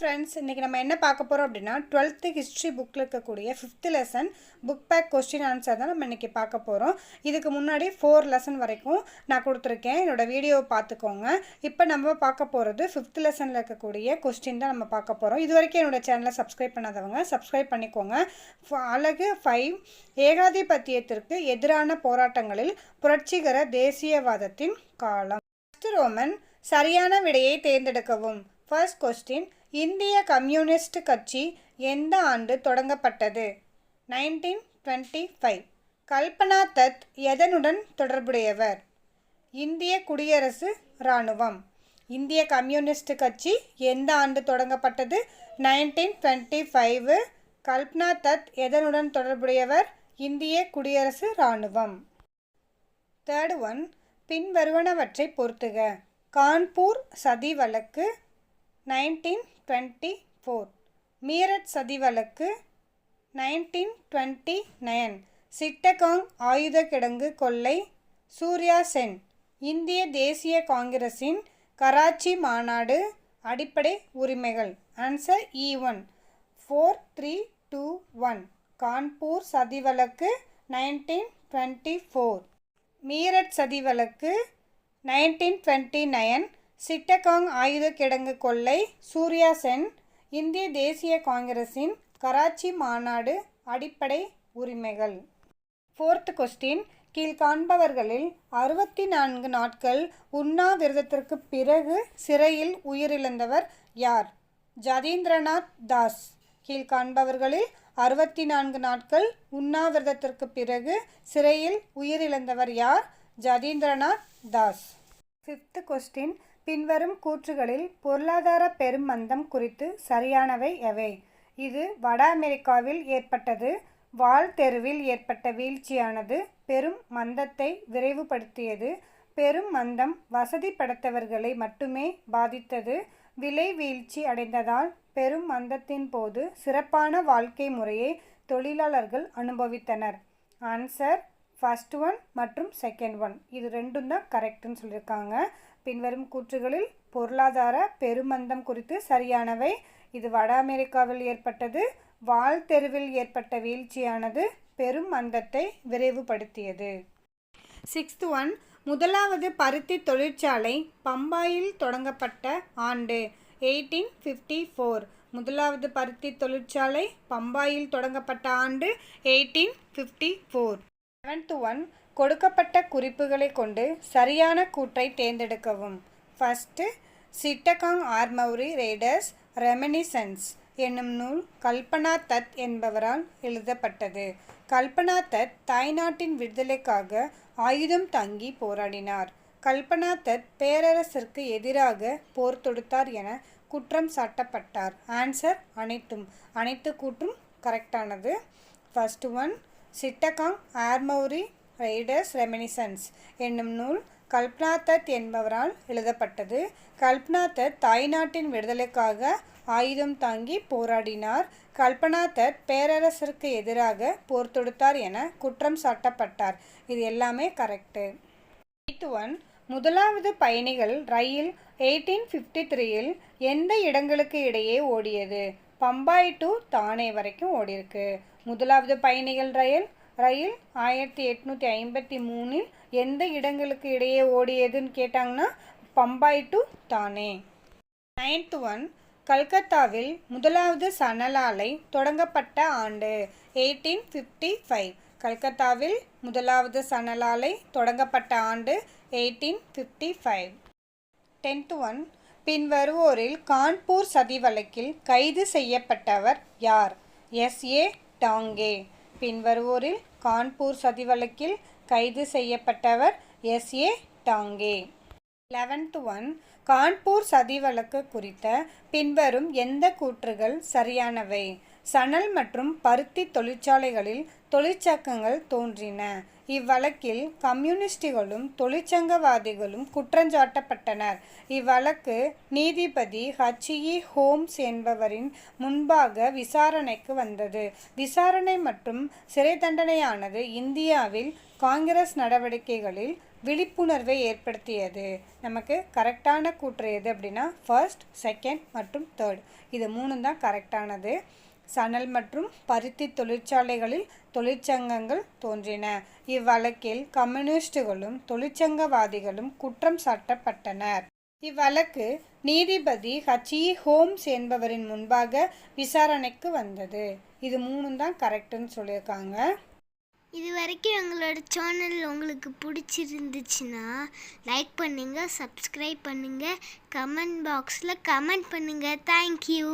Friends இன்றைக்கி நம்ம என்ன பார்க்க போகிறோம் அப்படின்னா டுவெல்த்து ஹிஸ்ட்ரி புக்கில் இருக்கக்கூடிய fifth lesson book back question answer தான் நம்ம இன்றைக்கி பார்க்க போகிறோம் இதுக்கு முன்னாடி ஃபோர் லெசன் வரைக்கும் நான் கொடுத்துருக்கேன். என்னோடய வீடியோவை பார்த்துக்கோங்க. இப்போ நம்ம பார்க்க போகிறது ஃபிஃப்த் லெசனில் இருக்கக்கூடிய கொஸ்டின் தான் நம்ம பார்க்க போகிறோம் இது வரைக்கும் என்னோட சேனலை சப்ஸ்கிரைப் பண்ணாதவங்க சப்ஸ்கிரைப் பண்ணிக்கோங்க. ஃப- அழகு ஃபைவ் ஏகாதிபத்தியத்திற்கு எதிரான போராட்டங்களில் புரட்சிகர தேசியவாதத்தின் காலம். ஃபர்ஸ்ட் ரோமன் சரியான விடையை தேர்ந்தெடுக்கவும். ஃபர்ஸ்ட் கொஸ்டின் இந்திய கம்யூனிஸ்ட் கட்சி எந்த ஆண்டு தொடங்கப்பட்டது? நைன்டீன் டுவெண்ட்டி ஃபைவ் கல்பனா தத் எதனுடன் தொடர்புடையவர்? இந்திய குடியரசு இராணுவம். இந்திய கம்யூனிஸ்ட் கட்சி எந்த ஆண்டு தொடங்கப்பட்டது? நைன்டீன் டுவெண்ட்டி ஃபைவ் கல்பனா தத் எதனுடன் தொடர்புடையவர்? இந்திய குடியரசு இராணுவம். தேர்ட் ஒன் பின்வருவனவற்றை பொறுத்துக. கான்பூர் சதி வழக்கு நைன்டீன் டுவெண்ட்டி ஃபோர் மீரட் சதி வழக்கு நைன்டீன் டுவெண்ட்டி நைன் சிட்டகாங் ஆயுத கிடங்கு கொள்ளை சூர்யா சென். இந்திய தேசிய காங்கிரஸின் கராச்சி மாநாடு அடிப்படை உரிமைகள். Answer E one four three two one Kanpur சதி வழக்கு நைன்டீன் டுவெண்ட்டி ஃபோர் மீரட் சதி வழக்கு நைன்டீன் டுவெண்ட்டி நைன் சிட்டகாங் ஆயுத கிடங்கு கொள்ளை சூர்யா சென் இந்திய தேசிய காங்கிரஸின் கராச்சி மாநாடு அடிப்படை உரிமைகள். ஃபோர்த் கொஸ்டின் கீழ்காண்பவர்களில் அறுபத்தி நான்கு நாட்கள் உண்ணாவிரதத்திற்கு பிறகு சிறையில் உயிரிழந்தவர் யார்? ஜதீந்திரநாத் தாஸ். கீழ்காண்பவர்களில் அறுபத்தி நான்கு நாட்கள் உண்ணாவிரதத்திற்கு பிறகு சிறையில் உயிரிழந்தவர் யார்? ஜதீந்திரநாத் தாஸ். ஃபிஃப்த் கொஸ்டின் பின்வரும் கூற்றுகளில் பொருளாதார பெருமந்தம் குறித்து சரியானவை எவை? இது வட அமெரிக்காவில் ஏற்பட்டது வால் தெருவில் ஏற்பட்ட வீழ்ச்சியானது பெரும் மந்தத்தை விரைவுபடுத்தியது பெரும் மந்தம் வசதி படைத்தவர்களை மட்டுமே பாதித்தது விலை வீழ்ச்சி அடைந்ததால் பெரும் மந்தத்தின் போது சிறப்பான வாழ்க்கை முறையை தொழிலாளர்கள் அனுபவித்தனர். ஆன்சர் ஃபர்ஸ்ட் ஒன் மற்றும் செகண்ட் ஒன் இது ரெண்டும் தான் கரெக்டுன்னு சொல்லியிருக்காங்க. பின்வரும் கூற்றுகளில் பொருளாதார பெருமந்தம் குறித்து சரியானவை. இது வட அமெரிக்காவில் ஏற்பட்டது. வால் தெருவில் ஏற்பட்ட வீழ்ச்சியானது பெரும் மந்தத்தை விரைவுபடுத்தியது. சிக்ஸ்த் ஒன் முதலாவது பருத்தி தொழிற்சாலை பம்பாயில் தொடங்கப்பட்ட ஆண்டு எயிட்டீன் ஃபிஃப்டி ஃபோர் முதலாவது பருத்தி தொழிற்சாலை பம்பாயில் தொடங்கப்பட்ட ஆண்டு eighteen fifty four seventh one கொடுக்கப்பட்ட குறிப்புகளை கொண்டு சரியான கூற்றை தேர்ந்தெடுக்கவும். First Chittagong armoury raiders reminiscences என்னும் நூல் கல்பனா தத் என்பவரால் எழுதப்பட்டது. கல்பனா தத் தாய்நாட்டின் விடுதலைக்காக ஆயுதம் தாங்கி போராடினார். கல்பனா தத் பேரரசிற்கு எதிராக போர் தொடுத்தார் என குற்றம் சாட்டப்பட்டார். ஆன்சர் அனைத்தும் அனைத்து கூற்றும் கரெக்டானது first one Chittagong armoury raiders reminiscences என்னும் நூல் கல்பனா தத் என்பவரால் எழுதப்பட்டது. கல்பனாதத் தாய்நாட்டின் விடுதலைக்காக ஆயுதம் தாங்கி போராடினார். கல்பனாதத் பேரரசருக்கு எதிராக போர் தொடுத்தார் என குற்றம் சாட்டப்பட்டார். இது எல்லாமே கரெக்டு எயித் ஒன் முதலாவது பயணிகள் ரயில் எயிட்டீன் ஃபிஃப்டி த்ரீயில் எந்த இடங்களுக்கு இடையே ஓடியது? பம்பாய் டு தானே வரைக்கும் ஓடிருக்கு முதலாவது பயணிகள் ரயில். ரயில் ஆயிரத்தி எட்நூற்றி ஐம்பத்தி மூணில் எந்த இடங்களுக்கு இடையே ஓடியதுன்னு கேட்டாங்கன்னா Bombay to Thane. Ninth one கல்கத்தாவில் முதலாவது சணலாலை தொடங்கப்பட்ட ஆண்டு எயிட்டீன் ஃபிஃப்டி ஃபைவ் கல்கத்தாவில் முதலாவது சணலாலை தொடங்கப்பட்ட ஆண்டு eighteen fifty five tenth one பின்வருவோரில் Kanpur சதி வழக்கில் கைது செய்யப்பட்டவர் யார்? எஸ். ஏ. டாங்கே. பின்வருவோரில் கான்பூர் சதி வழக்கில் கைது செய்யப்பட்டவர் S. A. Dange. Eleventh one. Kanpur சதி வழக்கு குறித்த பின்வரும் எந்த கூற்றுகள் சரியானவை? சணல் மற்றும் பருத்தி தொழிற்சாலைகளில் தொழிற்சங்கங்கள் தோன்றின. இவ்வழக்கில் கம்யூனிஸ்டுகளும் தொழிற்சங்கவாதிகளும் குற்றஞ்சாட்டப்பட்டனர். இவ்வழக்கு நீதிபதி ஹச்இ ஹோம்ஸ் என்பவரின் முன்பாக விசாரணைக்கு வந்தது. விசாரணை மற்றும் சிறை தண்டனையானது இந்தியாவில் காங்கிரஸ் நடவடிக்கைகளில் விழிப்புணர்வை ஏற்படுத்தியது. நமக்கு கரெக்டான கூற்று எது அப்படின்னா ஃபர்ஸ்ட் செகண்ட் மற்றும் தேர்ட் இது மூணு தான் கரெக்டானது. சணல் மற்றும் பருத்தி தொழிற்சாலைகளில் தொழிற்சங்கங்கள் தோன்றின. இவ்வழக்கில் கம்யூனிஸ்டுகளும் தொழிற்சங்கவாதிகளும் குற்றம் சாட்டப்பட்டனர். இவ்வழக்கு நீதிபதி ஹச்இ ஹோம்ஸ் e. என்பவரின் முன்பாக விசாரணைக்கு வந்தது. இது மூணும் தான் கரெக்டுன்னு சொல்லியிருக்காங்க. இது வரைக்கும் எங்களோட சேனல் உங்களுக்கு பிடிச்சிருந்துச்சுன்னா லைக் பண்ணுங்கள் சப்ஸ்கிரைப் பண்ணுங்கள் கமெண்ட் பாக்ஸில் கமெண்ட் பண்ணுங்கள் தேங்க்யூ